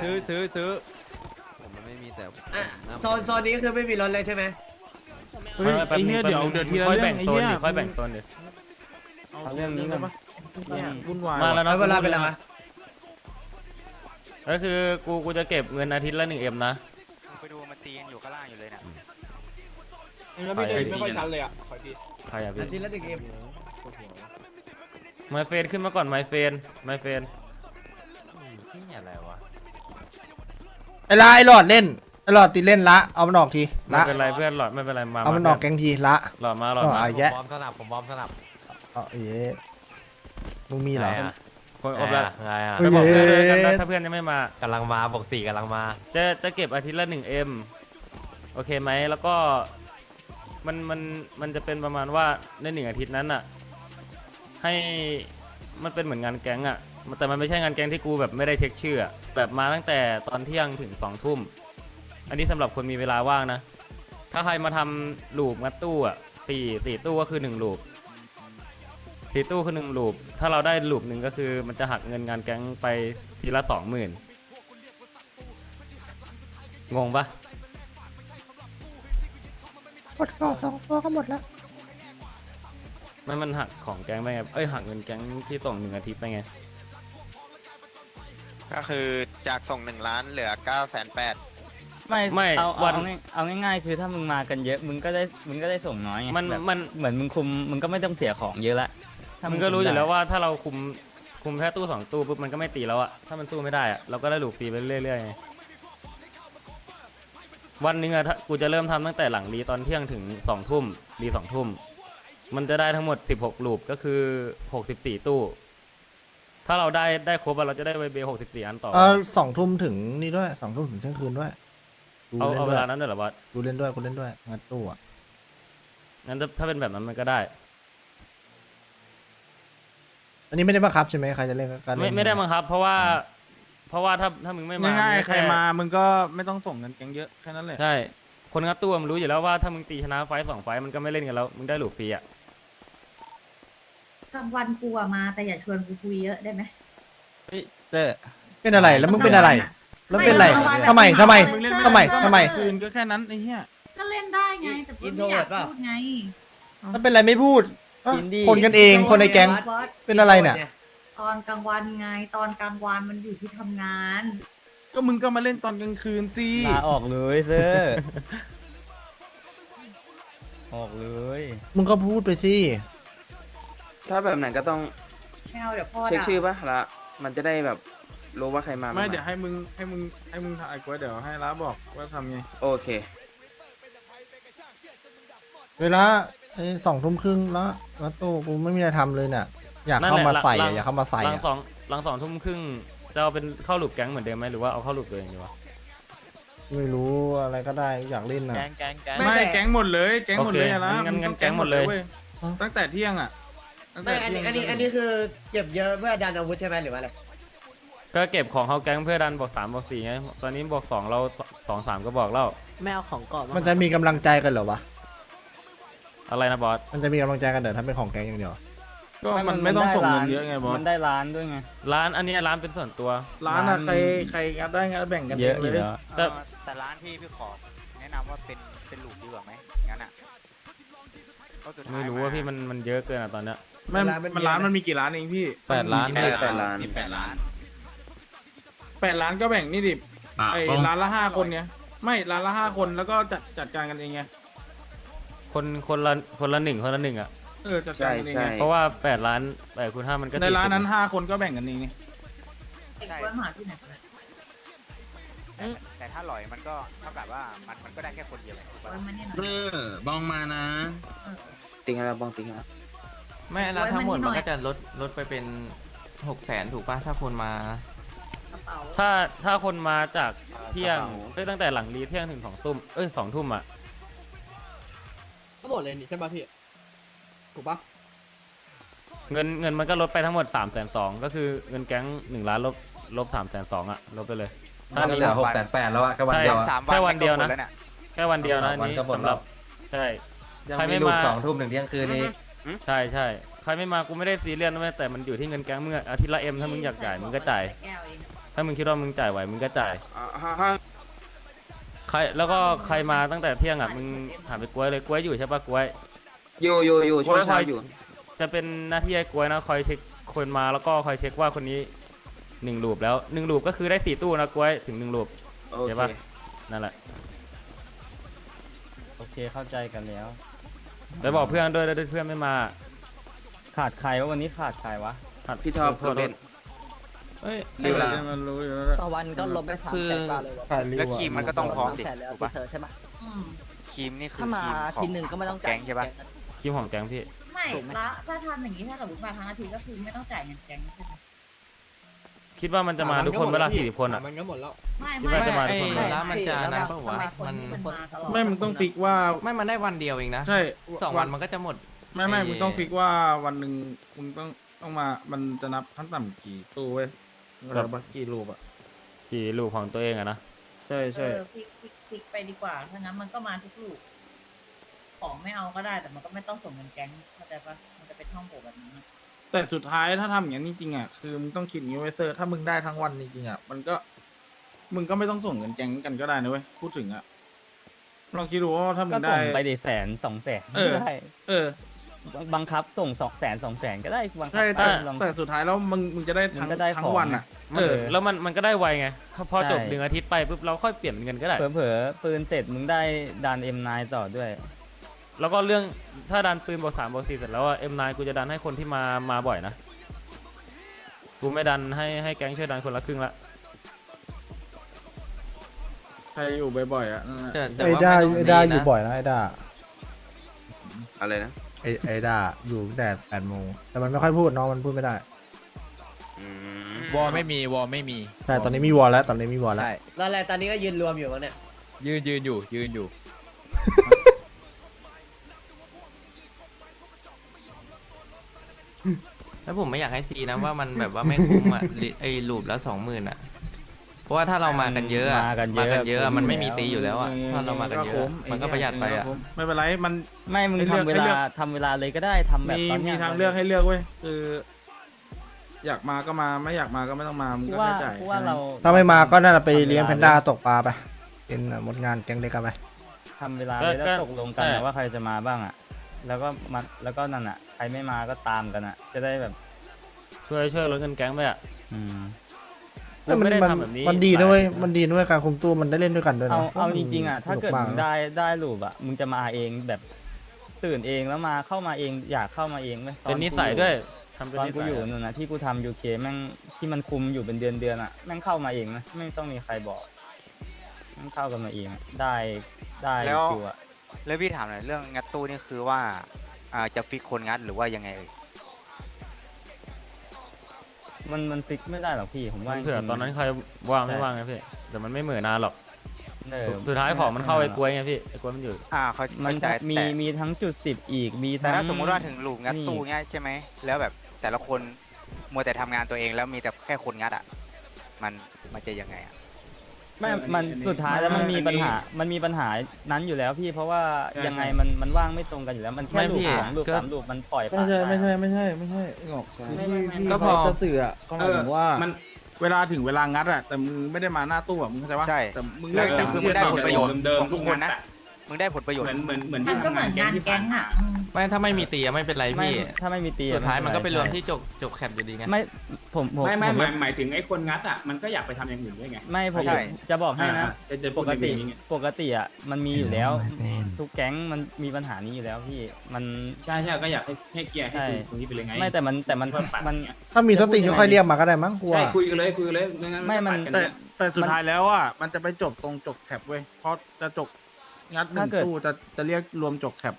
ซื้อซื้อซื้อผมมันไม่มีแต่อะโซนโซนนี้คือไม่มีรถเลยใช่ไหมเฮ้ยไอ้เหี้ยเดี๋ยวเดี๋ยวทีละค่อยเรื่อแบ่งงไอ้โซนเหี้ยดิค่อยแบ่งโซนดิเอาเรื่องนี้กันปะเนี่ยวุ่นวายมาแล้วแล้วนะเวลาเป็นอะไรวะก็คือกูกูจะเก็บเงินอาทิตย์ละหนึ่งเอ็มนะ ไปดูมันตีกันอยู่ข้างล่างอยู่เลยเนี่ยแล้วพี่เดินไม่ค่อยทันเลยอะขอพี่ใครอะอาพี่ทิตย์ละหนึ่งเอ็ม ไมเฟนขึ้นมาก่อนไมเฟนไมเฟน ไอ้ละไอ้หลอดเล่นไอ้หลอดติดเล่นละเอามันออกทีไม่ละเป็นไรเพื่อนหลอดไม่เป็นไรมาเอามันออกแกงทีละ หลอดมาหลอดอ๋อมาไอ้แยะผมบอมสนับผมบอมสนับเอ๋อเอ๊ะมึงมีเหรอคนอบแล้วไงอะเฮ้จะยบอกเพื่อนด้วยกันนะถ้าเพื่อนยังไม่มา กำลังมาบอกสี่กำลังมา จะจะเก็บอาทิตย์ละหนึ่งเอ็มโอเคไหมแล้วก็มันมันมันจะเป็นประมาณว่าในหนึ่งอาทิตย์นั้นอะ ให้มันเป็นเหมือนงานแก๊งอะ แต่มันไม่ใช่งานแก๊งที่กูแบบไม่ได้เช็คชื่ออะแบบมาตั้งแต่ตอนเที่ยงถึงสองทุ่ม อันนี้สำหรับคนมีเวลาว่างนะ ถ้าใครมาทำลูปงัดตู้อะสี่สี่ตู้ก็คือหนึ่งลูปสี่ตู้คือหนึ่งลูป ถ้าเราได้ลูปหนึ่งก็คือมันจะหักเงินงานแก๊งไปทีละสองหมื่นงงปะกดก่อสองตัวก็หมดแล้ว มันมันหักของแก๊งไปไงเอ้ยหักเงินแก๊งที่ส่งหนึ่งอาทิตย์ไปไง ก็คือจากส่งหนึ่งล้านเหลือเก้าแสนแปดไม่ไม่เอาวัเอาน ง่ายเอาง่ายๆ คือถ้ามึงมากันเยอะมึงก็ได้มึงก็ได้ส่งน้อยไงมันแบบมันเหมือนมึงคุมมึงก็ไม่ต้องเสียของเยอะละถ้ามึมึงก็รู้อยู่คุมแล้วได้ว่าถ้าเราคุมคุมแค่ตู้สองตู้ปุ๊บมันก็ไม่ตีแล้วอะถ้ามันตู้ไม่ได้อะเราก็ได้หลูกฟรีไปเรื่อยๆไงวันหนึงอะถ้ากูจะเริ่มทำตั้งแต่หลังรีตอนเที่ยงถึงสองทุ่มรีสองทุ่มมันจะได้ทั้งหมดสิบหกลูปก็คือหกสิบสี่ตู้ ถ้าเราได้ได้ครบอะเราจะได้ไวเบหกสิบสี่อันต่อเออสองทุ่มถึงนี่ด้วยสองทุ่มถึงเที่ยงคืนด้วยกูเอาเล่นเอาด้เววยลานั้นด้วยเหรอบอสกูเล่นด้วยกูเล่นด้วยงัดตู้อะงั้นถ้าถ้าเป็นแบบนั้นมันก็ได้ อันนี้ไม่ได้บังคับใช่ไหมใครจะเล่นก็เล่นไม่ไม่ได้ใช่หบังคับ เพราะว่า เพราะว่าถ้าถ้ามึงไม่มาง่ายมึๆใครแมามึงก็ไม่ต้องส่งเงินแกงเยอะแค่นั้นแหละ ใช่ คนงัดตัวมันรู้อยู่แล้วว่าถ้ามึงตีชนะไฟต์สองไฟต์มันก็ไม่เล่นกันแล้วมึงได้หลูกฟรีอะ กลางวันกูอะมาแต่อย่าชวนกูคุยเยอะได้ไหมเฮ้ยเตอร์เป็นอะไรแล้วมึงเป็นอะไร แล้วเป็นอะไรไม่เอาทำไมเอาทำไมเอามึงเล่นทำไมก็ทำไม คืนก็แค่นั้นไอ้เหี้ยก็เล่นได้ไง แต่เพื่อนไม่อยากพูดไงถ้าเป็นอะไรไม่พูดอะอินดี้ คนกันเองคนในแก๊งบอสเป็นอะไรเนี่ย ตอนกลางวันไงตอนกลางวันมันอยู่ที่ทำงาน ก็มึงก็มาเล่นตอนกลางคืนสิลาออกเลยเตอร์ออกเลย มึงก็พูดไปสิ ถ้าแบบไหนก็ต้องไม่เอาเดี๋ยวพ่อเช็คด่าชื่อปะละ มันจะได้แบบรู้ว่าใครมาไม่บ้างเดี๋ยวให้มึงให้มึงให้มึงถ่ายกูไว้เดี๋ยวให้ร้าบอกว่าทำไงโอเค เวลาไอ้สองทุ่มครึ่งแล้วงัดตู้กูไม่มีอะไรทำเลยเนี่ยอยากนั่นเข้าแหละมาใส่หลัอะงอยากเข้ามาใส่หลังอะสองหลังสองทุ่มครึ่งจะเอาเป็นเข้าหลูปแก๊งเหมือนเดิมไหมหรือว่าเอาเข้าหลูปตัวเองดีวะ ไม่รู้อะไรก็ได้อยากเล่นอะแกงแกงแกง ไม่ไม่แต่แก๊งหมดเลย แก๊งหมดเลยโอเคอะนะงั้นงั้นมึต้องแก๊งหมดเลยว้ตั้งแต่เที่ยงอะตั้งแต่ ไม่อันนี้อันนี้เที่ยงอันนี้คือเก็บเยอะเพื่อดันอาวุธใช่ไหมหรือว่าอะไรก็เก็บของเข้าแก๊งเพื่อดันบอกสามบอกสี่ไงตอนนี้บอกสองเราสองสามก็บอกแล้วไม่เอาของก่อนมันจะมีกำลังใจกันเหรอวะ อะไรนะบอสมันจะมีกำลังใจกันเดี๋ยวถ้าเป็นของแก๊งอย่างเดียว ก็มันไม่ต้องส่งเงินเยอะไงบอสมันได้ร้านด้วยไงร้านอันนี้ร้านเป็นส่วนตัวร้านอะร้านใครใครงัดได้งัดแบ่งกันเยอะงอเลยู่ยแล้วแต่เออแต่ร้านพี่พี่ขอแนะนำว่าเป็นเป็นหลูกดีกว่าไหมงั้นอะเพราะสุดท้ายไม่รู้ว่าพี่มันมันเยอะเกินอะตอนเนี้ย ไม่ร้านมันมันเยอะร้านนะ มันมีกี่ร้านเองพี่แปดล้าน มีแปดล้าน มีแปดล้าน แปดร้านก็แบ่งนี่ดิไอ้ร้านละห้าคนเนี่ยไม่ร้านละห้าคนแล้วก็จัดจัดการกันเองไงคนคนละคนละหนึ่งคนละหนึ่งอะ เออจัดการกันเองใช่ไงใช่ เพราะว่าแปดล้านแปดคูณห้ามันก็ในร้านนั้น40ห้าคนก็แบ่งกันเองไงไอ้กล้วยหาที่ไหนกันแต่แต่ถ้าหลอยมันก็เท่ากับว่ามันมันก็ได้แค่คนเดียวไงถูกกล้ปะวยมันเนี่ยหน่เออยอบ้องมานะ ติงอะไรบ้องติงอะไร ไม่แล้วทั้งหมดมันก็จะลดลดไปเป็นหกแสนถูกป่ะถ้าคนมา กระเป๋าถ้าถ้าคนมาจากเที่ยงกระเป๋าเอ้ยตั้งแต่หลังรีเที่ยงถึงสองทุ่มเอ้ยสองทุ่มอะก็หมดเลยนี่ใช่ป่ะพี่ ถูกป่ะเงินเงินมันก็ลดไปทั้งหมดสามแสนสองก็คือเงินแก๊งหนึ่งล้านลบลบสามแสนสองอะลบไปเลยถ้าก็นี้เหลือหกแสนแปดแล้วอะก็วันเดียวใช่สามวันแค่วันเดียวนะก็หมแล้วเนี่ยแค่วันเดียวนะอันนี้สำหรับใช่ใครไม่มา สองทุ่มถึงเที่ยงคืนนี้ ใช่ใช่ใครไม่มากูไม่ได้ซีเรียสนะเว้ยแต่มันอยู่ที่เงินแก๊งมึงอะอาทิตย์ละเอ็มถ้ามึงอยากจ่ายมึงก็จ่ายแก้วเองเข้าามึงคิดว่ามึงจ่ายไหวมึงก็จ่ายอ่าฮะฮะใครแล้วก็ใครมาตั้งแต่เที่ยงอะมึงถามไปกล้วยเลยกล้วยอยู่ใช่ปะกล้วย อยู่อยู่อยู่ช่วยเช้าอยู่ จะเป็นหน้าที่ไอ้กล้วยนะคอยเช็คคนมาแล้วก็คอยเช็คว่าคนนี้หนึ่งลูปแล้วหนึ่งลูปก็คือได้สี่ตู้นะกล้วยถึงหนึ่งลูปโอใช่เคปะนั่นแหละโอเคเข้าใจกันแล้ว ไปบอกเพื่อนด้วยแล้วเพื่อนไม่มาขาดใครวะวันนี้ขาดใครวะหัดพี่ท็อปโทษเล่น เอ้ยเดี๋ยวละมันรู้อยู่แล้วแหละต่อวันก็ลบไปสามคือแสนกว่าเลยว่ะขาดรีแล้ววอะครีมมันก็ต้องพร้อมดิสามแสนเลยถูกพี่ปะเซิร์ชใช่ปะอืมครีมนี่คือถ้ามาครีทีมหนึ่งก็ไม่ต้องแก๊จ่ายงใช่ปะคิมของแก๊งพี่ ไม่ละถ้าทำอย่างนี้ถ้าสมมติมาทั้งอาทิตย์ก็คือไม่ต้องจ่ายเงินแก๊งใช่ไหม คิดว่ามันจะมาทุกคนเวลาสี่สิบคนอะ มันก็หมดแล้วไม่คิดไม่ว่าจะมาทุไอ้กคนร้านมันจะนานปะวะคนมันที่มันมาตลอดไม่มึงต้องฟิกว่าไม่มันได้วันเดียวเองนะใช่สองวันมันก็จะหมด ไม่ไม่ไอ้มึงต้องฟิกว่าวันหนึ่งมึงต้องต้องมา มันจะนับขั้นต่ำกี่ตู้เว้ยแบบว่ากี่รูปอะกี่ลูกของตัวเองอะนะใช่เอใช่อพลิกพลิกพลิกไปดีกว่าถ้างั้นมันก็มาทุกลูกของไม่เอาก็ได้แต่มันก็ไม่ต้องส่งเงินแก๊งเข้าใจปะมันจะเป็นห้องโถแบบนั้นอะ แต่สุดท้ายถ้าทำอย่างนั้นจริงๆอะคือมึงต้องคิดอย่างนี้ไว้เซอร์ถ้ามึงได้ทั้งวันจริงๆอะมันก็ มึงก็ไม่ต้องส่งเงินแก๊งกันก็ได้นะเว้ยพูดถึงอะลองคิดดูว่าถ้ามึก็งส่ได้งไปดิแสนสองแสนเออ ได้เออ บังคับส่งสองแสนสองแสนก็ได้บังคับใช่แต่ลอง แต่สุดท้ายแล้วมึงมึงจะได้ทั้งมึงก็ได้ทั้ของงวันอะมันเออ แล้วมันมันก็ได้ไวไง พอใช่จบหนึ่งอาทิตย์ไปปุ๊บเราค่อยเปลี่ยนเป็นเงินก็ได้ เผลอๆปืนเสร็จมึงได้ดันเอ็มนต่อด้วย แล้วก็เรื่องถ้าดันปืนบวกสามบวกสี่เสร็จแล้วเอ็มนกูจะดันให้คนที่มามาบ่อยนะ กูไม่ดันให้ให้แก๊งช่วยดันคนละครึ่งละ ใครอยู่บ่อยๆอะนั่นน่ะแต่แต่ไอ้ว่าด้าไม่ต้องไอ้ด้าซีอยู่นะบ่อยนะไอ้ด้าอะไรนะไอ้ไอ้ด้าอยู่ตั้งแต่แปดโมงแต่มันไม่ค่อยพูดน้องมันพูดไม่ได้อืมวอลไม่มีวอลไม่มีใช่ตอนนี้มีวอลแล้วตอนนี้มีวอลแล้วใช่แล้วอะไรตอนนี้ก็ยืนรวมอยู่มั้งเนี่ยยืนยืนอยู่ยืนอยู่ แล้วผมไม่อยากให้ซีนะว่ามันแบบว่าไม่คุ้มอะ ลิไอ้ลูปแล้วสองหมื่นอะ เพราะว่าถ้าเรามากันเยอะอะมากันเยอะมากันเยอะอะคุ้มมันไม่อยู่มีแล้วตีอยู่แล้วอะถ้าเรามากันเยอะมันก็ประหยัดไปอะ ไม่เป็นไรมัน ไม่มึงให้เลือกทำเวให้เลืลาอก ทำเวลาเลยก็ได้ทำแบบมีตอนเนี้มียทางเลือกให้เลือกเว้ยคือ อยากมาก็มาไม่อยากมาก็ไม่ต้องมามึงกูก็ว่าแค่จ่ายกูว่าเราถ้าไม่มาก็น่าจะไปทำเวลาเลี้ยงแพนด้าตกปลาไปเป็นหมดงานแก๊งเด็กกันไปทำเวลาเลยแล้วก็ตกลงกันใช่นะว่าใครจะมาบ้างอะ แล้วก็มาแล้วก็นั่นอะใครไม่มาก็ตามกันอะ จะได้แบบ ช่วยช่วยลดเงินแก๊งไปอะอืมผมไม่ได้มัทำแบบนี้มันดีนะเว้ยมันดีนะเว้ยการคุมตู้มันได้เล่นด้วยกันด้วยเอานะเอาจริงๆอะถ้าเกิดสนุมึงนะได้ได้รูปอะมึงจะมาเองแบบตื่นเองแล้วมาเข้ามาเองอยากเข้ามาเองไหมตอเป็นนิกูสัยอด้วยทำเป็นตอนนิกูสัยอยู่อะนู่นนะที่กูทำยูเคแม่งที่มันคุมอยู่เป็นเดือนเดือนๆอะแม่งเข้ามาเองนะไม่ต้องมีใครบอกแม่งเข้ากันมาเองอะได้ได้แล้ว คิวอะ แล้วพี่ถามหน่อยเรื่องงัดตู้นี่คือว่าอ่าจะฟิกคนงัดหรือว่ายังไงเอ่ย มันมันฟิกไม่ได้หรอกพี่ผมว่าเผื่อจริงๆตอนนั้นใครว่างไม่ว่างไงพี่แต่มันไม่เหมือนนานหรอกเออสุดท้ายของมันเข้าไอ้กล้วยไงพี่ไอ้กล้วยมันอยู่ อ่าเขามันเข้าใจมีแต่มีทั้งจุดสิบอีกมีแต่ทั้งถ้าสมมุติว่าถึงลูปงัดนี่ ตู้เงี้ยใช่ไหมแล้วแบบแต่ละคนมัวแต่ทำงานตัวเองแล้วมีแต่แค่คนงัดอะมันมันจะยังไงอะ ไม่มันสุดท้ายแล้วมันมีปัญหา มันมีปัญหานั้นอยู่แล้วพี่เพราะว่ายังไงมันมันว่างไม่ตรงกันอยู่แล้ว มันแค่ไม่ลูพี่กสองลูกก็ สามลูกมันปล่อยไม่ผ่านใช่ปไม่ใช่ไม่ใช่ไม่ใช่งอกไม่ไม่ไม่ก็พอจะสื่ออะก็หมายถึงว่า มัน เวลาถึงเวลางัดอะแต่มึงไม่ได้มาหน้าตู้อะมึงเข้าใจปะใช่แต่มึงแล้วแต่คือมึงได้ผลประโยชน์เดิมของๆทุกคนนะทุก มึงได้ผลประโยชเหน์มือนเหมือนเหมือนมัที่นก็ทำเหมืงาอนนแก๊งางนที่แก๊ผ่านงมาอะอืมไม่ถ้าไม่มีตีอะไม่เป็นไรไม่พี่ ถ้าไม่มีตีสุดท้ายมันก็ไปรวมใช่ที่จบจบแคปอยู่ดีไง ไม่ผมผมไม่ไม่ผมหมายหมายถึงไอ้คนงัดอะมันก็อยากไปทำอย่างอื่นด้วยไงไม่ผมใช่จะบอกให้นะอ่าจะจะพูปดกติอย่างนี้ไง ปกติอะมันมีอยู่แล้ว ทุกแก๊งมันมีปัญหานี้อยู่แล้วพี่มัน ใช่ใช่ก็อยากให้ให้เคลียร์ให้ใช่ คุยตรงนี้ไปเลยไงไม่แต่มันแต่มันเพื่อปัดมันเนี่ยถ้ามีสติก็ค่อยเรียกมาก็ได้มั้งกลัว ใช่คุยกันเลยคุยกันเลยงั้นไม่มัน ปัดกัแต่เยแต่สุดท้ายแล้วอะมันจะไปจบตรงจบแคปเว้ยเพราะจะจบ งัดหนึ่ถ้างเกิด ตู้จะจะเรียกรวมจบแคป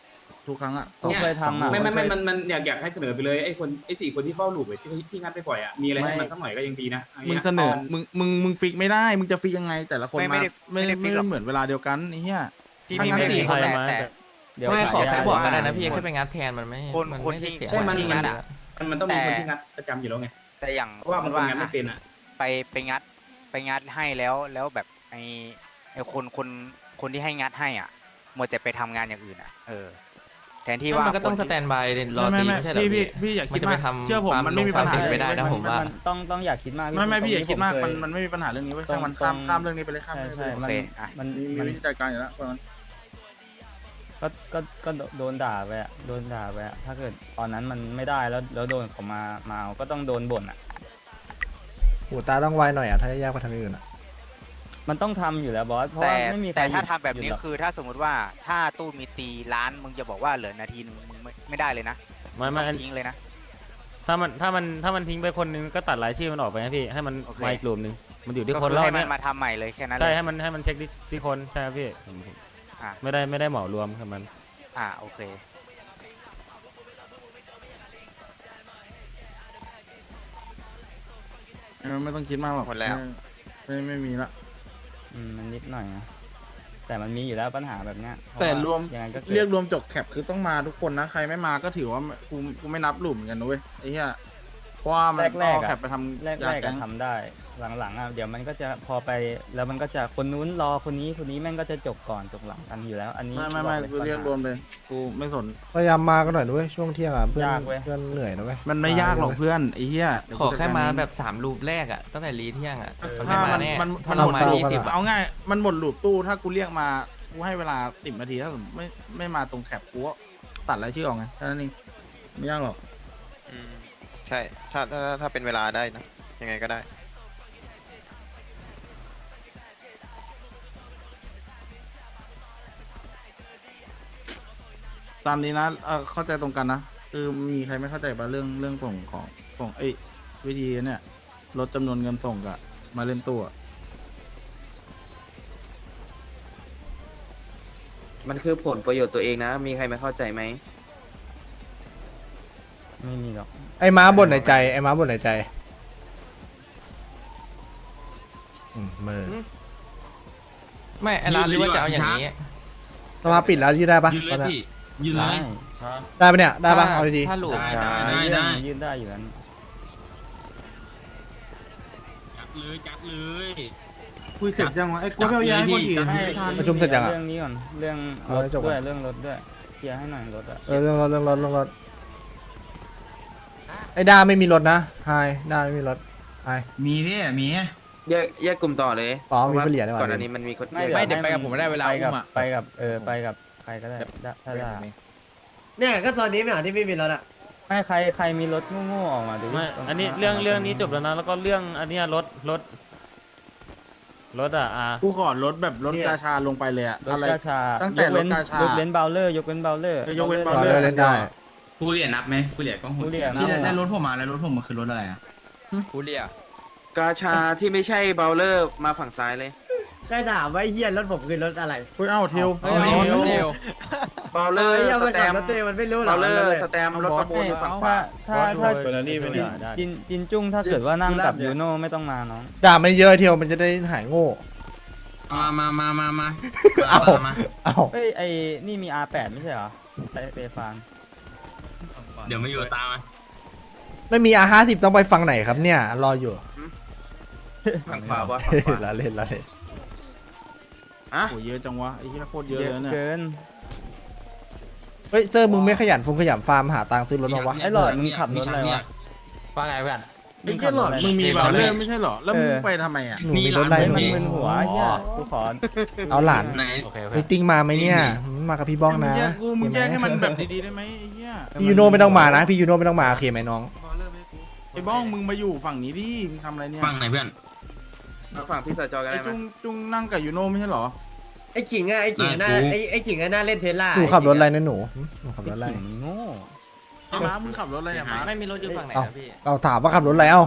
ทุกครั้งอะผมเคยทำอะไม่ไม่ไม่ผเคยมันมันอยากอยากให้เสนอไปเลยไอ้คนไอ้สี่คนที่เฝ้าหลูกไว้ที่ที่งัดไปปล่อยอะมีอะไรให้ไม่มันสักหน่อยก็ยังดีนะะไรมึงงี้ยเสนอามึงมึงมึงฟิกไม่ได้ มึงจะฟิกยังไง แต่ละคนไม่ไม่ได้ไม่ไม่ได้ฟิไม่กหรอก เหมือนเวลาเดียวกันไอ้เหี้ย พี่ถ้ามีงั้นไม่ได้สี่ฟิกใครแต่มาแต่ เดี๋ยวไม่ขอขออนุญาตแค่บอกก็ได้นะว่าพี่แค่ไปงัดแทนมันไม่คนมันคนไม่ได้ที่ เสียใช่มันที่มังันดอะมันมันต้องมีแต่คนที่งัดประจำอยู่แล้วไงแต่อย่างเพราะว่ามันสคมนติงัดไม่เป็นอะไปไปงัด ไปงัดให้แล้วแล้วแบบไอไอคนคน คนที่ให้งัดให้อะมัวแต่ไปทำงานอย่างอื่นอะเออแทนที่ที่ว่ามันก็ต้องคสที่แตนบายรอตีไม่ใช่เหรอพี่พี่พี่พี่อย่าคิดจะมาไปกทำเชื่อผมฟามันไม่มีลงปัญหาฟร์มเด็กไม่ได้นะผมว่านต้องต้องอยากคิดมากพี่ไม่ไม่ตรงพี่อย่าคิดมากผมันเคยมันไม่มีปัญหาเรื่องนี้ไว้ยช่างมันตรงข้ามตรงข้ามเรื่องนี้ไปเลยข้ามใช่เรื่องนี้ไปใช่เลยโอเคอะมันมีมีมันวิธีจัดการอยู่แล้วคนนั้นก็ก็ก็โดนด่าไปอะโดนด่าไปอะถ้าเกิดตอนนั้นมันไม่ได้แล้วแล้วโดนเขามามาเอาก็ต้องโดนบ่นอะหูตาต้องไวหน่อยอะถ้าจะแยกไปทำอย่างอื่นอะ มันต้องทำอยู่แล้วบอส เพราะแต่ว่าไม่มีใครแต่ถ้าหยุดทำแบบนี้หยุดหรอกคือถ้าสมมุติว่าถ้าตู้มีตีล้านมึงจะบอกว่าเหลือนาทีหนึงมึงไม่ไม่ได้เลยนะไม่ไม่อันทิ้งเลยนะ ถ้ามันถ้ามันถ้ามันทิ้งไปคนนึงก็ตัดรายชื่อมันออกไปนะพี่ ให้มันโอเค มาอีกกลุ่มหนึงมันอยู่ที่ก็คนคือเล่าให้มัเนี่นยมาทำใหม่เลยแค่นั้นเลใช่ย ให้มันให้มันเช็คที่ที่คนใช่ครับพี่ผมผมอะ ไม่ได้ไม่ได้เหมารวมครับมัน อ่าโอเค เออไม่ต้องคิดมากหรอกหมดแล้ว ไม่ไม่ไม่มีละ อืมมันนิดหน่อยนะแต่มันมีอยู่แล้วปัญหาแบบเนี้ยเพาะแต่รวม ยังไงก็กิด เรียกรวมจบแคปคือต้องมาทุกคนนะ ใครไม่มาก็ถือว่ากูกูไม่นับหลุมเหมือนกันนะเว้ยไอ้เหี้ย เพราะว่ามันแรกๆก็อะแคปไปทำแรกยาๆแก๊ก็งทำได้ หลังๆอะเดี๋ยวมันก็จะพอไปแล้วมันก็จะคนนู้นรอคนนี้คนนี้แม่งก็จะจบก่อนจบหลังกันอยู่แล้ว อันนี้ไม่ไม่ไม่บกูลเรียกปัญหารวมเลยกูไม่สน พยายามมากันหน่อยด้วยช่วงเที่ยงอะเพื่อนยากเว้ย เพื่อนเหนื่อยนะเว้ยมันไม่ยากหรอกเพื่อนไอ้เหี้ยเดี๋ยวขอกูจัดแค่กรมาเองแบบสามรูปแรกอะตั้งแต่รีเที่ยงอะเออมันไม่มาแน่มันถ้าเรามามันยี่สิบอะเอาง่ายมันหมดหลูปตู้ถ้ากูเรียกมากูให้เวลาสิบนาทีถ้าสมมติไม่ไม่มาตรงแคปกูก็ตัดรายชื่อออกไงแค่นั้นเองไม่ยากหรอก อืมใช่ถ้าถ้าถ้าเป็นเวลาได้นะ ยังไงก็ได้ ตามนี้นะเออเข้าใจตรงกันนะ คือมีใครไม่เข้าใจป่ะเรื่องเรื่องส่งของส่งเอ้ยวิธีเนี่ย ลดจำนวนเงินส่งกับมาเล่นตู้อะมันคือผลประโยชน์ตัวเองนะ มีใครไม่เข้าใจไหม ไม่มีหรอกไอ้ม้าบ่นในใจไอ้ม้าบ่นในใจอืมมือไม่ไอ้ร้านหรือว่าจะเอาอย่างนี้สภาปิดแล้วที่ได้ปะตอนเนี้ยยืนเลได้ยได้ปะเนี่ยได้ปะเอาดีถ้าหลุมได้ได้ได้ ยืดได้อยู่แล้วจัดเลยจัดเลยคุยเสร็จยังวะไอ้กูไม่เอายาให้คนอื่นให้ไม่ทันประชุมเสร็จยังอะเรื่องนี้ก่อน เรื่องเอารถให้จบก่อน ด้วย เรื่องรถด้วยเคลียร์ให้หน่อยรถอะๆเออเรื่องรถเรื่องรถเรื่องรถ ไอ้ด้าไม่มีรถนะไฮด้าไม่มีรถไฮมีพี่มีแยกแยกกลุ่มต่อเลยอ๋อมีพราะว่าเฟรียร์นี่หว่าก่อนอันนี้มันมีคนไม่แยกเดี๋ยวไปกับผมได้เวลาไปกับไปกับเออไปกับใครก็ได้ได้ถ้าได้เนี่ยก็ซอยนี้ไม่หาที่ไม่มีรถอะไม่ใครใครมีรถโง่ๆออกมาดูดิไม่ตรงอันนี้ข้างเรื่องตเรื่องนี้จบแล้วนะแล้วก็เรื่องอันเนี้ยรถรถรถอะอะกูขอลดแบบลดเนี่ยกาชาลงไปเลยอะรถอะไรกาชาตั้งแต่ยกเว้นรถกาชายกเว้นเบลเลอร์ยกเว้นเบลเลอร์เออยกเว้นรอ Bowler เล่นได้ ฟูเรียนับไหมฟูเรียก็หุ่นทุเรียนพี่เอาได้รถผมมาแล้วรถผมมันคือรถอะไรอะฟูเรียกาชาที่ไม่ใช่เบลเลอร์มาฝั่งซ้ายเลยใครถามว่าไอ้เหี้ยรถผมคือรถอะไรเฮ้ยเอ้าเทลเฮ้ยเอาเอาเร็วเร็วเบลเลอร์ไอ้เหี้ยสมาแตขับมรถเต้มันไม่รู้หรเบอลเลอนั่นร์เลยสแตมรถประมูลอยู่ฝั่งขวาถ้าถ้าเฟอร์รารี่ไปดิจินจินจุ้งถ้าเกิดว่านั่งกับยูโน่ไม่ต้องมาน้องด่าไม่เยอะเที่ยวมันจะได้หายโง่มามามามามาเอามาเอ้าเฮ้ยไอ้นี่มี R8 ไม่ใช่เหรอไอเปฟานเดี๋ยวมาอยู่ตามมาไม่มีอาห้าสิบต้องไปฟังไหนครับเนี่ย รออยู่ฝั่งขวาบอสฝั่งขวาละเล่นละเล่นอะโอ้ยเยอะจังวะไอ้เหี้ยโคตรเยอะเยเลยอะเนี่ยเกินเฮ้ยเซอร์มึงไม่ขยันฟงขยันฟาร์มหาตังค์ซื้อรถมาวะไอ้หลอดมึงขับรถอะไรวะ ว่าไงเพื่อน ไอ้เหี้ยหลอดมึงมีเบลเลอร์ไม่ใช่เหรอ แล้วมึงเออ ไปทำไมอะ หนูมีรถอะไรเฮ้ยหมันนูมึนหัวไอ้เหี้ยกูขอ เอาหลานไหน โอเคมิเพื่อนติ้งมาไหมเนี่ย มากับพี่บ้องนะมึงแยกกูมึงแยกให้มันโอเคแบบไหดีๆได้ไหมไอ้เหี้ยพี่ยูโน่ไม่ต้องมานะพี่ยูโน่ไม่ต้องมาโอเคไหมน้องไอ้บ้องมึงมาอยู่ฝั่งนี้ดิมึงทำอะไรเนี่ยฟังไหนเพื่อนมาฝั่งพี่สจอกันไอ้ได้ไหมจุงจุงนั่งกับยูโน่ไม่ใช่เหรอไอ้ขิงอะไอ้ขิงอะหน้าไอ้ไอ้ขิงอะหน้าเล่นเทสลาหนูขับรถอะไรนะหนูหึหนูขับรถอะไรมึงโง่ไอ้ม้ามึงขับรถอะไรอะม้าไม่มีรถอยู่ฝั่งไหนนะพี่เอาถามว่าขับรถอะไรเอ้า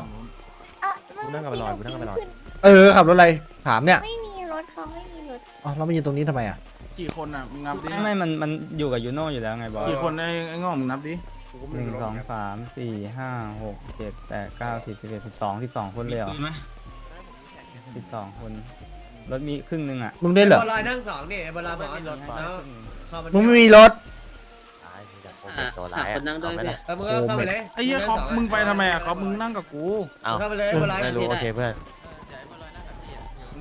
กูนั่งกับไปลอยกูนั่งกับไปลอยเออขับรถอะไรถามเนี่ยไม่มีรถเขาไม่มีรถอ๋อเรามายืนตรงนี้ทำไมอะ กี่คนอะมึงนับดิไม่ไม่มันมันอยู่กับยูโน่อยู่แล้วไงบอสกี่คนไอ้ไอ้ง้อมึงนับดิหนึ่งสองสามสี่ห้าหกเจ็ดแปดเก้าสิบสิบเอ็ดสิบสองสิบสองคนเลยเหรอปืนไหมสิบสองคนรถมีครึ่งหนึ่งอะมึงได้เหรอไอ้บอลลอยนั่งสองนี่ไอ้บอลลอยบอกว่าแล้วเข้าามึงไม่มีรถตัวร้ายคนนั่งด้วยพี่เออมึงก็เข้าไปเลยไอ้เหี้ยเขามึงไปทำไมอะเขามึงนั่งกับกูมึงเข้าไปเลยบอลลอยไม่รู้โอเคเพื่อนมึง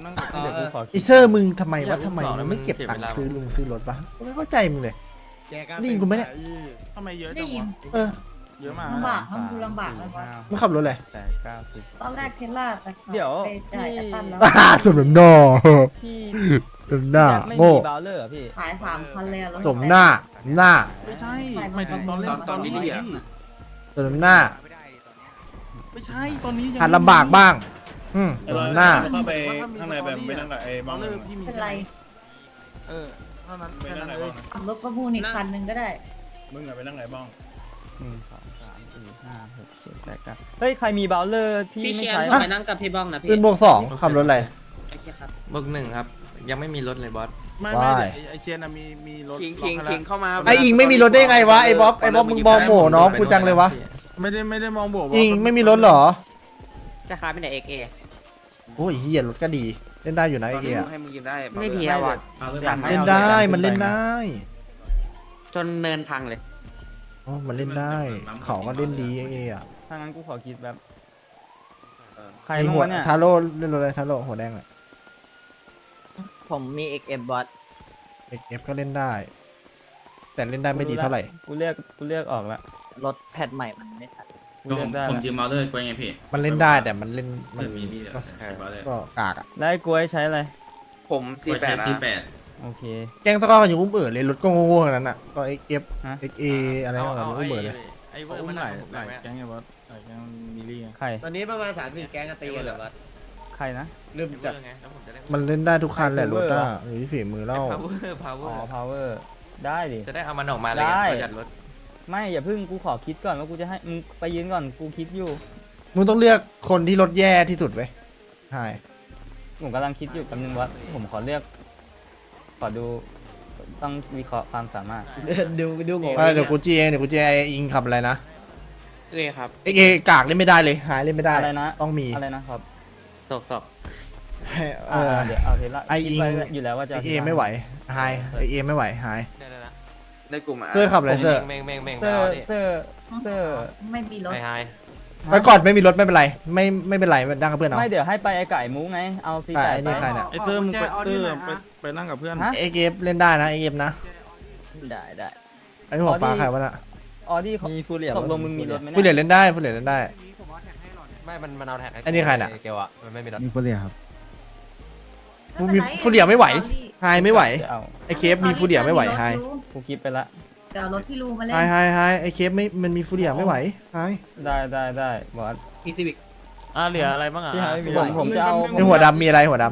นั่งกับกูเดี๋ยวกูขออีเซอร์มึงทำไมวะทำไมมันไม่เก็บตังค์ซื้อลุงซื้อรถวะกูไม่เข้าใจมึงเลย ได้ยินกูไหมเนี่ย ทำไมเยอะได้จังยิน วะเออเยอะมากลำบากมันดูลำบากมันวะ มึงขับรถอะไรแปดเก้าสิบ ตอนแรกเทสลาแต่ขับเดี๋ยว ไปจ่ายแอปตันแล้ว อ่าสมน้ำหน้าพี่สมหน้าไม่โง่มีบาวเลอร์เหรอพี่ขายสามคันเลยอะรถสมหน้าหน้าไม่ใช่หมายถึงตอนเล่นตอนนี้อะสมน้ำหน้าไม่ใช่ตอนนี้ยังหัดลำบากบ้าง อืมสมหน้า เข้าไปข้างในแบบไปนั่งกับไอ้บอลเลยพี่มีเป็นไรเออเท่านั้นไปแค่นั่งนั้นไหนเลบ้ายงขับรถประมูลอีกคันหนึ่งก็ได้ มึงอะไปนั่งไหนบ้างหนึ่งสองสามสี่ห้าหกเจ็ดแปดเก้าเฮ้ย ใครมีบาวเลอร์ที่ไม่ใช้อะไปนั่งกับพี่บ้องนะพี่ขึ้นบวกสองขับรถอะไร โอเคครับ บวกหนึ่งครับ ยังไม่มีรถเลยบอส ไม่ไม่ Why? ไอ้ไอเชียนอะมีมีรถคิงล็อกคิงให้แล้วคิงเข้ามาไออิงไม่มีรถได้ไงวะไอบ๊อบไอบ๊อบมึงบอมโหมน้องกูจังเลยวะ ไม่ได้ไม่ได้มองบวกอิงไม่มีรถเหรอ จะค้าเป็นไหนเอกเอ โอ้ยเฮียรถก็ดี เล่นได้อยู่นะตไออนเกีนี้ยมึงให้มึงกินได้ไม่ดีอะว่ะอยากให้เล่นอาได้สียงมัน เล่นขึ้ปได้จนเนินพังเลย อ๋อมันเล่นได้เขาก็เล่นดีไอเกียถ้างั้นกูขอคิดแบบใครไอบ้างหัววะเนี่ย ทาโร่เล่นรถอะไรทาโร่หัวแดงอะผมมีเอกเอ็มบอสเอ็กเอฟก็เล่นได้ แต่เล่นได้ไม่ดีเท่าไหร่ กูเรียกกูเรียกออกละรถแพทใหม่มันไม่ทัน กูเรียกได้ผมละยืมเมาเลอร์ไว้ไงพี่มันเล่นได้แต่มันเล่นมันเออมีนี่แหละก็ใช่ปะเลยก็กากอะได้กูให้ใช้อะไร ผมสี่แปดสี่แปดโอเค แกงสกอร์กันอยู่อุ้มเอ๋อเลยรถก็โง่ๆทั้งนั้นอะก็เอ็กเอฟฮะ เอ็กเออะไรก็กันอุ้มเอ๋อเลยไอ้เวอเขาร์อุ้มันมหลายหหลายไหมแก๊งไงบอสหลายแก๊งมิลลี่ไง ใคร ตอนนี้ประมาณสามสี่แก๊งกันตีกันเหรอวะใครนะ ลืมไอ้เวจัอดร์ไงแล้วผมจะได้มันเล่นได้ทุกคันแหละรถ Power อะอยู่ที่ฝีมือเล่าพาวเวอร์พาวเวอ๋ออร์ power ได้ดิ จะได้เอามันออกมาเลยได้ ประหยัดรถ ไม่อย่าเพึ่งกูขอคิดก่อนว่ากูจะให้มึงไปยืนก่อนกูคิดอยู่มึงต้องเลือกคนที่รถแย่ที่สุดไว้ยใช่ผมกำลังคิดอยู่แป๊บนึงว่าผมขอเลือก ขอดูต้องวิเคราะห์ความสามารถ ดูดูงงเออเดี๋ยวกูจีเองเดี๋ยวกูจีไออิงขับอะไรนะเลยครับเอ็กเอกากเล่นไม่ได้เลยหายเล่นไม่ได้อะไรนะ ต้องมีอะไรนะครับตกตกให้เออ่าอเดี๋ยวเอาเทสละไอ้คิดอิงไว้อยู่แล้วว่าจะเอ็เอากเทเอสละไม่ไหวหายเอ็กเอไม่ไหวหาย ในกลุ่มอะเสื้อขับอะไรเสื้อเมงเมงเมงเสื้อเอาดิเสื้อเสื้อไม่มีรถไฮไฮไปก่อนไม่มีรถไม่เป็นไรไม่ไม่เป็นไรดังกับเพื่อนเอาไม่เดี๋ยวให้ไปไอ้ไก่มูไงเอาซีไก่แปดไอ้นี่ใครเนี่ยไอเซอร์มึงไปเซอร์ไปไปนั่งกับเพื่อนฮะเอ็กเอเล่นได้นะเอ็กเอนะได้ได้ไอ้หัวฟ้าใครวะน่ะออดี้มีฟูเรียตกลงมึงมีรถไหมฟูเนี่ยเรียเล่นได้ฟูเรียเล่นได้ไม่มันมันเอาแท็กอันนี้ใครน่ะเกลอะมันไม่มีรถมีคนเดียวครับฟูมีฟูเรียไม่ไหว หายไม่ไหว จะเอาไอเคฟมีฟูเรียไม่ไหวหายกูคิดไปละเดี๋ยวเอารถที่รูมาเล่นหายหายหายไอเคฟไม่ มันมีฟูเรียไม่ไหวหายได้ได้ได้บอสมีซีวิก อะเหลืออะไรบ้างอะผมผมจะเอาไอหัวดำมีอะไรหัวด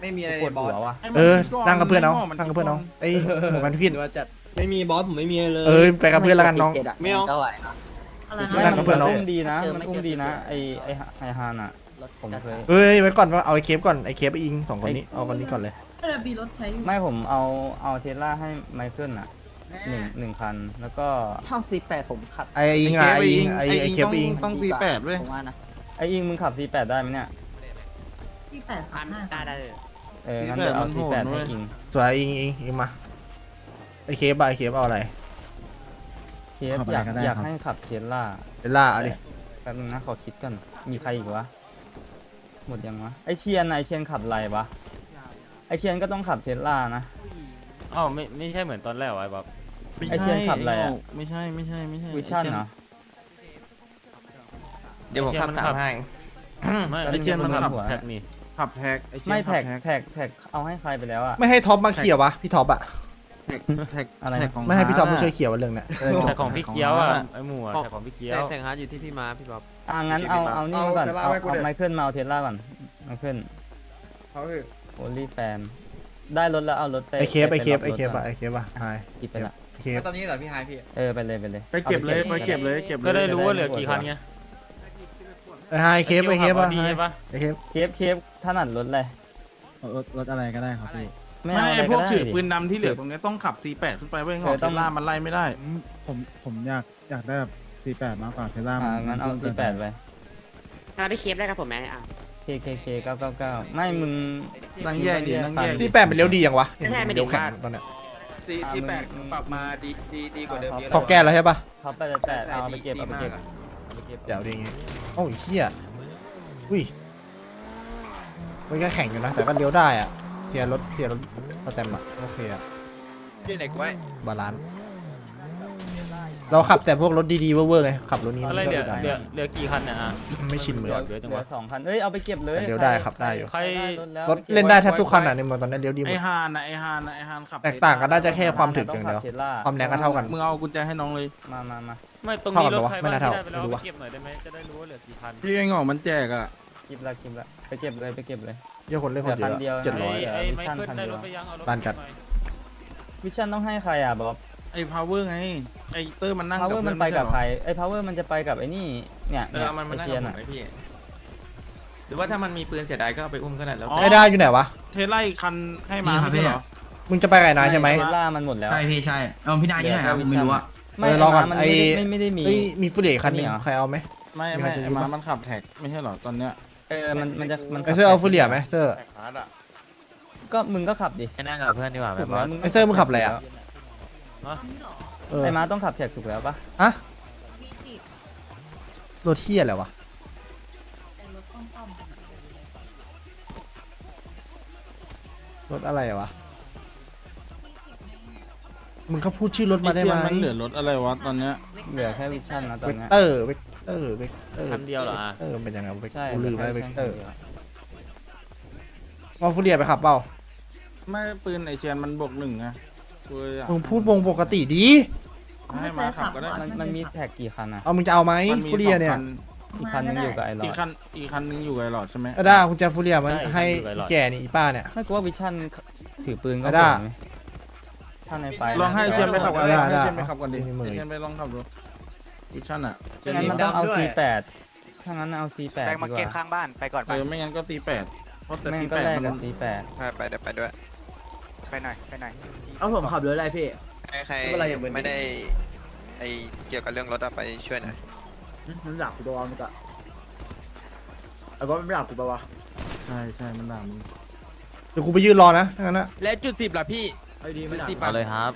ไม่มีอะไรปวดหัวว่ะำเออนั่งกับเพื่อนเอานั่งกับเพื่อนเอาไอหัวกันฟินว่าจัดไม่มีบอสผมไม่มีเลย เออไปกับเพื่อนแล้วกันน้อง ไม่เอาก็ไหวอะไรไม่นะนั่งกับเพื่อนน้องอุ้มดีนะมันอุ้มดีนะไอไอไอฮานอะผมเคย เอ้ยไว้ก่อนว่าเอาไอเคฟก่อนไอเคฟไออิงสองคนนี้เอาคนนี้ก่อนเลย เออมีรถใช้อยู่ไม่ผมเอาเอาเทสลาให้ไมเคิลอะหนึ่งหนึ่งคันแล้วก็ เท่าซีแปดผมขับไออิงอะไออิงไอไอเคฟไออิงต้องตีแปดด้วยผมว่านะไออิงมึงขับ C8 ได้ไหมเนี่ย ที่แปดพันห้าได้ได้เอองั้นเดี๋ยวเอามันโหด C8 เว้ให้ยอิงสวยอิงอิงอิงมาไอเคฟอะไอเคฟเอาอะไรเคสอยากอยากให้ขับเทสลาเดล่าเอาดิแป๊บนึงนะขอคิดก่อนมีใครอีกวะ หมดยังวะไอเชียนน่ะไอเชียนขับอะไรวะไอ เชียนก็ต้องขับเทสลานะ อ้าวไม่ไม่ใช่เหมือนตอนแรกวะไอ้บ๊อบไอ้เชียนขับอะไรอะ ไม่ใช่ไม่ใช่ไม่ใช่วิชั่นเหรอ เดี๋ยวผมขับไอ้เชี่ยมันสาขัมบให้ ไม่ไอ้ไอเชี่เชียยมันมันขัขับบหัวแท็กนี่ขับแท็กอ้เชี่ยไม่แท็กขับแท็กแท็กเอาให้ใครไปแล้วอะ ไม่ให้ท็อปมาเขี่ยววะพี่ท็อปอะแท็กแท็กอะไรนะ แท็กของไม่ให้พี่ท็อปมาฮาร์ดช่วยเขี่ยวเรื่องเนี้ยแท็กของพี่เกียวอะไอหมูอะแท็กของพี่เกียว แต่งฮาร์ดอยู่ที่พี่มาพี่บ๊อบอะงั้นเอาเอานี่มาก่อนเอาเอาไมเคิลมาเอาเทสลาก่อนไมเคิล เขาคือ โอลี่แฟนได้รถแล้วเอารถไปไอเคฟไอเคฟปไอรับเคฟรถอะไอเคฟอะหายคิดไปละไอเคฟตอนนี้เหรอพี่ไฮพี่ เออไปเลยไปเลย ไปเก็บเลยอาไปเก็บเลยเก็บเลย ก็ได้รู้ว่าเหลือกี่คันไงไอไฮเคฟไอเคฟขัอะบ Audi ไฮใช่ปะไอเคฟเคฟเคฟถนัดรถเลยรถรถอะไรก็ได้ครับพี่ไม่ไม่เอาอะไรไอพวกได้ถือดิปืนดำที่เหลือตรงเนี้ยต้องขับ C8 ขึ้นไปเว้ยงเอออกต้เทองสลามันไล่ไม่ได้ ผมผมอยากอยากได้แบบ48มากกว่าเทสลาอ่างั้นเอา C8 ไปถ้าได้เคฟได้ครับผมไหมอะ KKK 999ไม่มึง นั่งแยกดินั่งแยกซีแปดเป็นเลี้ยวดียังวะไม่ใช่ไม่เลี้ยวถึงแข็งว่าตอนเนี้ยสี่สี่แปดปรับมาดีดีดีกว่าเดิมเยอะเขาแก้แล้วใช่ปะท็อปไปแต่แต่เอาไปเก็บเอาไปเก็บเอาไปเก็บเดี๋ยวดีงี้โอ้ยเฮียอุ้ยมันก็แข็งอยู่นะ แต่ก็เลี้ยวได้อะเทียร์รถเทียร์รถสแตมป์อะโอเคอะพี่เด็กไว้บาลานซ์ เราขับแต่พวกรถดีๆเว่อร์ๆไงขับรถนี้อะมันไรก็เหลืออึดอัดเหลือเหลือกี่คันเนี่ยอะไม่ชินมือเยอะจังเหลืวะ อสองคันเอ้ยเอาไปเก็บเลยแต่เดี๋ยวได้ครับได้อยู่ ใครแล้วรถเล่นได้แทบทุกคันอะในเมืองตอนนี้เลี้ยวดีหมไอด ฮานนะไอฮานนะไอฮานขับแตกต่างกันน่าจะแค่ความถึกต้อย่างเดียวขับทสลความแรงก็เท่ากัน มึงเอากุญแจให้น้องเลยมามามาไม่ตรงเท่านี้กันรถปะวะใครไม่บ้างน่าเท่าที่ได้ไปแล้วไม่รู้เอาวะไปเก็บหน่อยได้ไหมจะได้รู้ว่าเหลือกี่คัน พี่ไอ้หงอกมันแจกอะกิบละกิบละไปเก็บเลยไปเก็บเลย เยอะคนเล่นคนเยเหลือคันเดียวอะเจ็ดร้อย ไอ้เหลือไมมิชชั่นเคิลคันได้เดียวรถไปยังเอารถบ้านจัด ไปหอยวิชั่นต้องให้ใครอะบ๊อบ ไอ้พาวเวอร์ไง ไอ้เตอร์มันนั่งพาวกับเวอร์เพื่มัอนนไปกับม่ใครช่เหอไอ้พาวเวอร์มันจะไปกับไอ้นี่ เนี่ยเออเอามันมานั่งไอ้กับเทียนผมอะไหมพี่ หรือว่าถ้ามันมีปืนเสียดายก็เอาไปอุ้มก็ได้แล้วอ๋อไอ้ได้อยู่ไหนวะ เทสไล่คันให้มาไม่ใช่เหรอ มึงจะไปไงนะใช่ไหมเทสลามันหมดแล้ว ใช่พี่ใช่เออพี่นายที่ไหนครับผมไม่รู้อะไม่เออรอก่อนมันไอ้ไม่ได้ไม่ไม่ได้มี เอ้ยมีฟูเดคันหนึงนี่เหรอใครเอาไหม ไม่มีใครไม่จะไอ้รู้มาปะมันขับแท็กไม่ใช่เหรอตอนเนี้ย เออมันมันจะมันไอเซอร์เอาฟูเรียไหมเซอร์ ก็มึงก็ขับดิไปนั่งกับเพื่อนดีกว่าแบถูบกแล้ว่าวมึงไอ้เซอร์มึงขับอะไรอะ เออไอ้มาต้องขับแท็กถูกแล้วปะฮะมีสิบรถเที่ยอะไรวะแต่รถต้องต้อมรถอะไรวะ มึงก็พูดชื่อรถมาได้ไหมไอ้เชี่ยมันเหลือรถอะไรวะตอนเนี้ยเหลือแค่วิชั่นนะตอเวนกเนี้ย เตอร์เวกเตอร์เวกเตอร์คันเดียวเหรออะ เออเป็นยังไงเวกใช่กูลืมแล้วเวกเตอร์หลืแค่คันดียวเอาฟูเรียไปขับเปล่าไม่ปืนไอเชียนมันบวกหนึ่งไง กูเลยอยากมึงพูดวงปกติดี ให้มาขับก็ได้มันมันมีแท็กกี่คันอะเอามึงจะเอาไหมมันมีฟูเรียเนี่ยสองอีกคันนึงอยู่กับไอ้หลออีกดคันอีกคันนึงอยู่กับไอ้หลอดใช่ไหมเออได้คุณแจฟูเรียมันใช่ให้อยู่กับไอ้หลอีอดแก่นี่อีป้าเนี่ย ไม่กลัววิชั่นถือปืนก็ได้ เก่งไหมถ้าในไฟลองให้เชียนไปขับก่อนได้ให้ได้เชียนไปขับก่อนดินี่มือให้เชียนไปลองขับดูวิชั่นอะถ้างั้นมันต้องเอา C8 ถ้างั้นเอา C8 แบงค์มาดีกเก็ตว่าข้างบ้านไปก่อนไปเออไม่งั้นก็ตีแปดเพราะแต่แม่งตีก็แปดแลกมันกับ C8 ไปไปเดี๋ยวไปด้วย ไปหน่อยไปหน่อยเอาผมขับรถอะไรพี่ให้ใครไม่เป็นไรอย่าเบิร์นไม่ได้ไอเกี่ยวกับเรื่องรถอะไปช่วยหน่อยมันด่ากูตัวมันก็ไอ้บอสมันด่ากูปะวะใช่ใช่มันด่ามึงเดี๋ยวกูไปยืนรอนะถ้างั้นนะ และจุดสิบล่ะพี่ ไอ้ดีไม่ด่าเอาเลยครับ